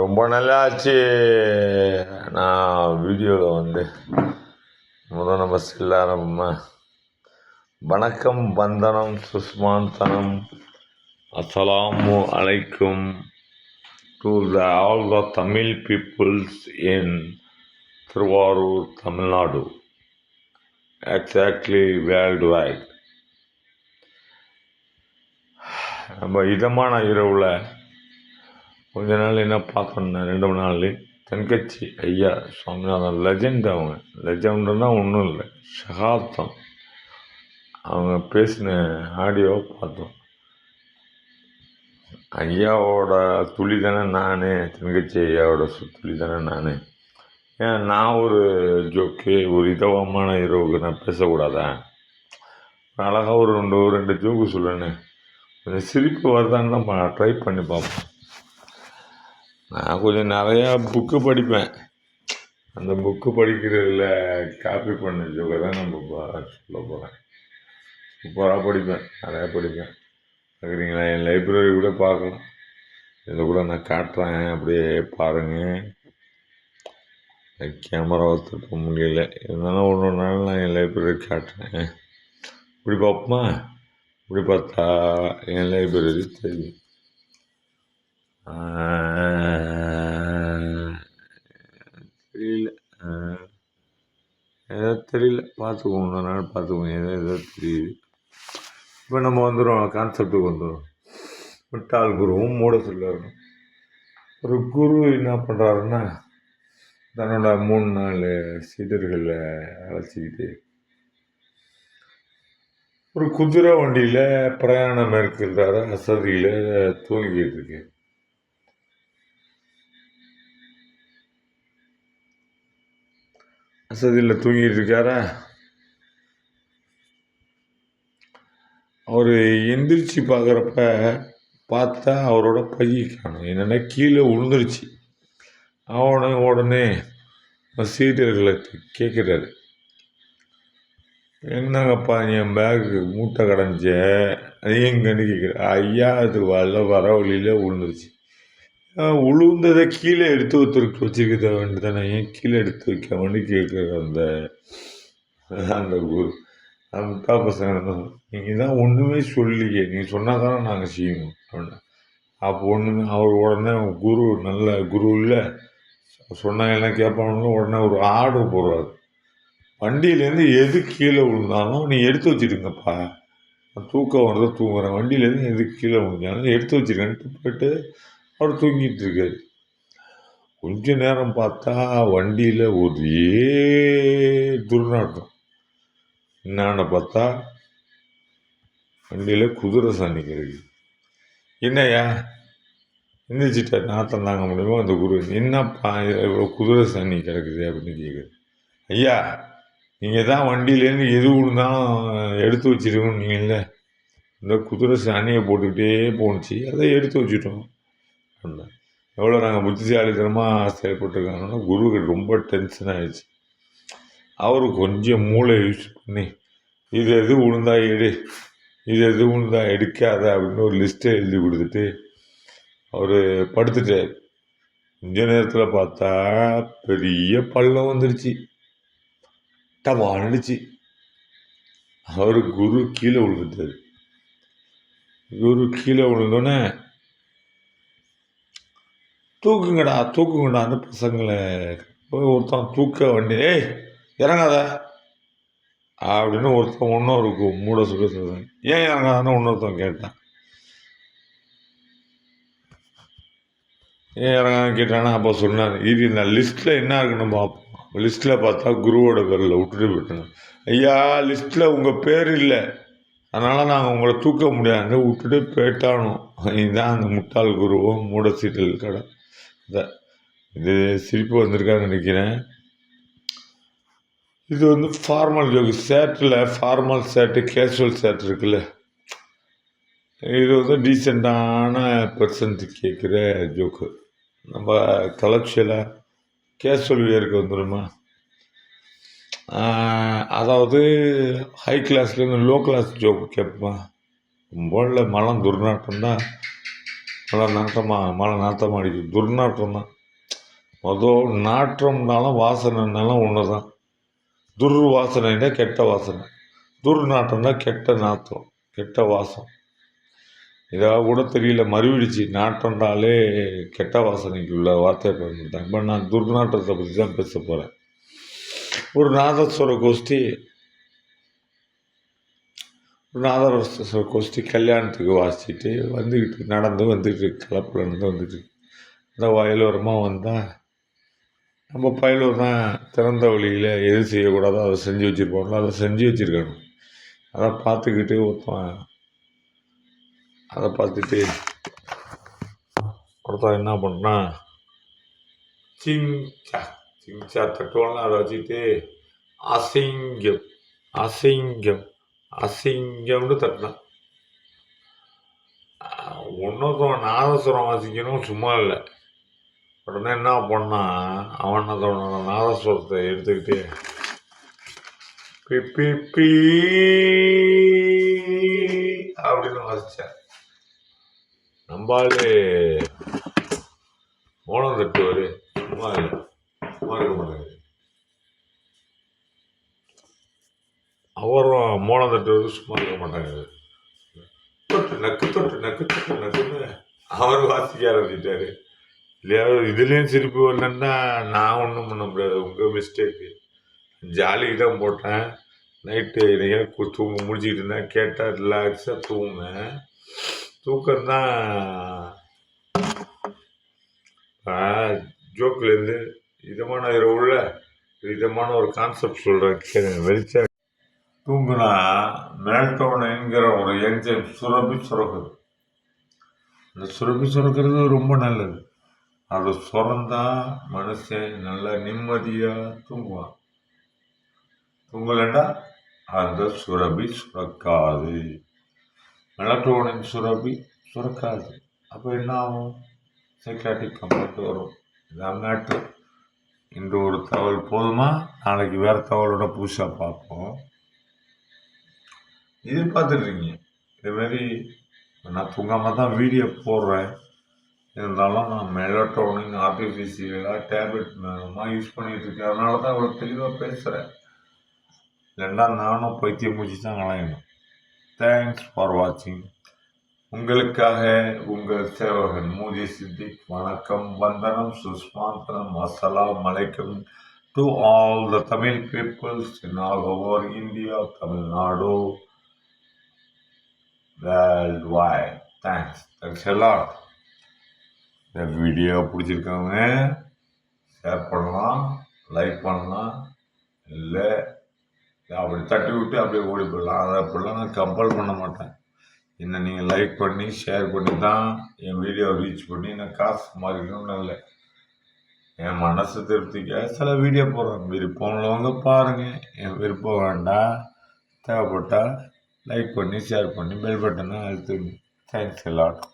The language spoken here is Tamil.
ரொம்ப நல்லாச்சு நான் வீடியோவில் வந்து முத நம்ம செல்லாரம்மா. வணக்கம் வந்தனம் சுஷ்மாந்தனம் அஸ்ஸலாமு அலைக்கும். To the all the Tamil peoples in Tiruvarur Tamil Nadu exactly worldwide நம்ம இதமான இரவில் கொஞ்ச நாள் என்ன பார்த்தோன்னே ரெண்டு மூணு நாள் தென்கட்சி ஐயா சுவாமிநாதன் லெஜெண்ட் அவங்க. லெஜெண்டுன்னா ஒன்றும் இல்லை சகாப்தம். அவங்க பேசின ஆடியோ பார்த்தோம். ஐயாவோட துளி தானே நான் தென்கட்சி ஐயாவோட சு- துளி தானே நான். ஏன் நான் ஒரு ஜோக்கு ஒரு இதவமான இரவுக்கு நான் பேசக்கூடாதா? அழகாக ஒரு ரெண்டு ரெண்டு ஜோக்கு சொல்லணே கொஞ்சம் சிரிப்பு வருதான்னு தான் ட்ரை பண்ணி பார்ப்போம். நான் கொஞ்சம் நிறையா புக்கு படிப்பேன். அந்த புக்கு படிக்கிறதுல காப்பி பண்ண ஜோக்கை தான் நம்ம சொல்ல போகிறேன் சூப்பராக படிப்பேன் நிறையா படிப்பேன். பார்க்குறீங்களா என் லைப்ரரி கூட பார்க்கலாம். இதை கூட நான் காட்டுறேன் அப்படியே பாருங்கள் கேமரா திருப்ப முடியல. இருந்தாலும் ஒன்று ஒரு நாள் நான் என் லைப்ரரி காட்டுறேன். இப்படி பார்ப்போமா? இப்படி பார்த்தா என் லைப்ரரி தெரியும் ஆஹ், தெரியல ஆஹ், ஏதோ தெரியல. பார்த்துக்குவோம். இன்னொரு நாள் பார்த்துக்குவோம். ஏதோ ஏதோ தெரியுது. இப்போ நம்ம வந்துடும் கான்செப்டுக்கு வந்துடும் விட்டால் குருவும் மூட சொல்லணும் ஒரு குரு என்ன பண்ணுறாருன்னா தன்னோட மூணு நாலு சீடர்களை அழைச்சிக்கிட்டு ஒரு குதிரை வண்டியில் பிரயாணம் மேற்கொள்கிறாரு அசதியில் தூங்கிட்டு இருக்கு வசதியில் தூங்கிட்டு இருக்காரா? அவர் எந்திரிச்சு பார்க்குறப்ப பார்த்தா அவரோட பையை காணும். என்னென்னா கீழே விழுந்துருச்சு அவனை உடனே சீடர்களை கேட்குறாரு என்னங்கப்பா என் பேக்கு மூட்டை கடைஞ்ச? அது எங்கன்னு கேட்குற ஐயா அது வர வர வழியில் விழுந்துருச்சு உளுந்ததை கீழே எடுத்து ஒருத்தருக்கு வச்சுருக்க வேண்டியதானே ஏன் கீழே எடுத்து வைக்க? வேண்டி கேட்குற அந்த அந்த குரு அந்த முட்டா பசங்க நீங்கள் தான் ஒன்றுமே சொல்லியே நீங்கள் சொன்னால் தானே நாங்கள் செய்யணும் அப்படின்னு. அப்போ ஒன்றுமே அவர் உடனே குரு நல்ல குரு இல்லை. சொன்னாங்க எல்லாம் கேட்பானுங்க உடனே ஒரு ஆர்டர் போடுறாரு. வண்டியிலேருந்து எது கீழே விழுந்தாலும் நீ எடுத்து வச்சுருங்கப்பா நான் தூக்கம் வர்றதை தூங்குறேன். வண்டியிலேருந்து எது கீழே விழுந்தாலும் எடுத்து வச்சிருக்கேன்ட்டு போயிட்டு அவர் தூங்கிட்டு இருக்காரு. கொஞ்ச நேரம் பார்த்தா வண்டியில் ஒரே துர்நாட்டம் என்னான்னு பார்த்தா வண்டியில் குதிரை சாணி கிடக்கு. என்னய்யா? எந்திரிச்சிட்ட நாத்தம் தாங்க முடியுமோ? அந்த குரு என்னப்பா இதுல இவ்வளோ குதிரை சாணி கிடக்குது? அப்படின்னு கேட்குது ஐயா நீங்கள் தான் வண்டியிலேருந்து எது விழுந்தாலும் எடுத்து வச்சிருக்கணும் நீங்கள் இந்த குதிரை சாணியை போட்டுக்கிட்டே போணுச்சு. அதை எடுத்து வச்சுட்டோம். இல்லை எவ்வளோ நாங்கள் புத்திசாலித்தனமாக செயல்பட்டுருக்காங்கன்னா குருவுக்கு ரொம்ப டென்ஷன் ஆயிடுச்சு. அவர் கொஞ்சம் மூளை யூஸ் பண்ணி இது எது விழுந்தா எடு இது எது விழுந்தா எடுக்காத அப்படின்னு ஒரு லிஸ்ட்டை எழுதி கொடுத்துட்டு அவர் படுத்துட்டார். கொஞ்ச நேரத்தில் பார்த்தா பெரிய பள்ளம் வந்துடுச்சு டமாண்டுச்சு அவர் குரு கீழே விழுந்துட்டார். குரு கீழே விழுந்தோன்னே தூக்குங்கடா தூக்குங்கடான்னு பசங்களை போய் ஒருத்தன் தூக்க வண்டி ஏய் இறங்காத. அப்படின்னு ஒருத்தன் இன்னொருக்கு மூட சொல்ல சொல்கிறாங்க ஏன் இறங்காதான்னு இன்னொருத்தன் கேட்டான். ஏன் இறங்காத கேட்டானா? அப்போ சொன்னார். இது இந்த லிஸ்ட்டில் என்ன இருக்குன்னு பார்ப்போம் லிஸ்ட்டில் பார்த்தா குருவோட பேரில் விட்டுட்டு போயிட்டாங்க. ஐயா லிஸ்ட்டில் உங்கள் பேர் இல்லை. அதனால் நாங்கள் உங்களை தூக்க முடியாது விட்டுட்டு போயிட்டானோ? இதுதான் அந்த முட்டாள் குருவும் மூட சீட்டல் கடை. இதான் இது சிரிப்பு வந்திருக்கான்னு நினைக்கிறேன். இது வந்து ஃபார்மல் ஜோக்கு ஷர்ட்டில் ஃபார்மல் ஷர்ட்டு கேஷுவல் ஷர்ட் இருக்குல்ல. இது வந்து டீசெண்டான பர்சன்ட்டு கேட்குற ஜோக்கு நம்ம கலெக்ஷலாக கேஷுவல் வியருக்கு வந்துடுமா அதாவது ஹை கிளாஸ்லேருந்து லோ கிளாஸ் ஜோக்கு கேட்போமா? ரொம்ப மலம் துர்நாற்றம் தான் நல்லா நாட்டமாக மழை நாட்டமாக அடிக்குது. துர்நாற்றம் தான். மொதல் நாற்றம்னாலும் வாசனைனாலும் ஒன்று தான் துர் வாசனைனா கெட்ட வாசனை. துர்நாற்றம்னா கெட்ட நாற்றம் கெட்ட வாசம். இதாக கூட தெரியல மறுவிடுச்சு. நாற்றம்னாலே கெட்ட வாசனைக்கு உள்ள வார்த்தையை பயன்படுத்தாங்க இப்போ நான் துர்நாற்றத்தை பற்றி தான் பேச போகிறேன் ஒரு நாதஸ்வர கோஷ்டி ஒரு கோஷ்டி கல்யாணத்துக்கு வாசிச்சுட்டு வந்துக்கிட்டு நடந்து வந்துட்டு கலப்பில் இருந்து வந்துட்டு இந்த வயலோரமாக வந்தால் நம்ம பயலூர் தான் திறந்த வழியில் எது செய்யக்கூடாதோ அதை செஞ்சு வச்சுருப்பாங்களோ அதை செஞ்சு வச்சுருக்கணும். அதை பார்த்துக்கிட்டு ஒருத்தன் அதை பார்த்துட்டு ஒருத்தன் என்ன பண்ணா சிங்சா சிங்சா தட்டுவான்ல அதை வச்சுட்டு அசிங்கம் அசிங்கம். அசிங்கம்னு தட்டினான் ஒன்றும் நாதஸ்வரம் வாசிக்கணும் சும்மா இல்லை. உடனே என்ன பண்ணான் அவன் அதோட நாதஸ்வரத்தை எடுத்துக்கிட்டு பி பி அப்படின்னு வாசித்தேன் நம்பாலே மோளம் தட்டுவார். சும்மா இல்லை. சும்மா இருக்க மாட்டாங்க அவரும் மோளம் தட்டுவார் சும்மா இருக்க மாட்டாங்க தொட்டு நக்கு தொட்டு நக்கு தொட்டு நக்குன்னு அவர் வாசிக்க ஆரம்பிச்சிட்டாரு. இல்லையா இதுலேயும் சிரிப்பு வரலன்னா நான் ஒன்றும் பண்ண முடியாது. உங்கள் மிஸ்டேக்கு ஜாலிக்கு தான் போட்டேன். நைட்டு எனக்கு தூங்க முடிச்சுக்கிட்டு இருந்தேன். கேட்டால் ரிலாக்ஸாக தூங்கினேன். தூக்கம்தான் ஜோக்குலேருந்து இதமான உள்ள விதமான ஒரு கான்செப்ட் சொல்கிறேன் வெளிச்சா தூங்குனா மெல்டோனுங்கிற ஒரு என்ஜைம் சுரப்பி சுரக்குது. அந்த சுரப்பி சுரக்கிறது ரொம்ப நல்லது. அது சுரந்தா மனுஷன் நல்லா நிம்மதியாக தூங்குவான். தூங்கலண்டா? அந்த சுரபி சுரக்காது. மெலட்டோனின் சுரபி சுரக்காது. அப்போ என்ன ஆகும்? சைக்காட்டிக் கம்ப்ளைண்ட் வரும். இதான் இன்று ஒரு தகவல் போதுமா? நாளைக்கு வேறு தகவலோட புதுசாக பார்ப்போம். எதிர்பார்த்துட்ருக்கீங்க. இதுமாரி நான் தூங்காமல் தான் வீடியோ போடுறேன். இருந்தாலும் நான் மெலட்டோனின் ஆர்டிஃபிஷியலாக டேப்லெட் மூலமாக யூஸ் பண்ணிகிட்டு இருக்கேன் அதனால தான் இவ்வளோ தெளிவாக பேசுகிறேன் இல்லைன்னா நானும் பைத்தியம் மூச்சு தான் கலையணும் தேங்க்ஸ் ஃபார் வாட்சிங் உங்களுக்காக உங்கள் சேவகன் மூஜி சித்திக் வணக்கம். வந்தனம் சுஸ்மாந்தனம் அஸ்ஸலாம் மலைக்கம் to all the Tamil peoples in all over India Tamil Nadu. World thanks thanks எல்லாம் இந்த வீடியோ பிடிச்சிருக்கவங்க ஷேர் பண்ணலாம் லைக் பண்ணலாம். இல்லை அப்படி தட்டி விட்டு அப்படியே ஓடி போயிடலாம். அதை அப்படிலாம் நான் கம்பல் பண்ண மாட்டேன். என்ன நீங்கள் லைக் பண்ணி ஷேர் பண்ணி தான் என் வீடியோ ரீச் பண்ணி நான் காசு மாறிக்கணும்னு இல்லை. என் மனசு திருப்திக்க சில வீடியோ போடுறேன். விருப்பம் உள்ளவங்க பாருங்கள் என் விருப்பம் வேண்டாம். தேவைப்பட்டால் லைக் பண்ணி ஷேர் பண்ணி பெல் பட்டனை அழுத்துங்க தேங்க்ஸ் எல்லாரும்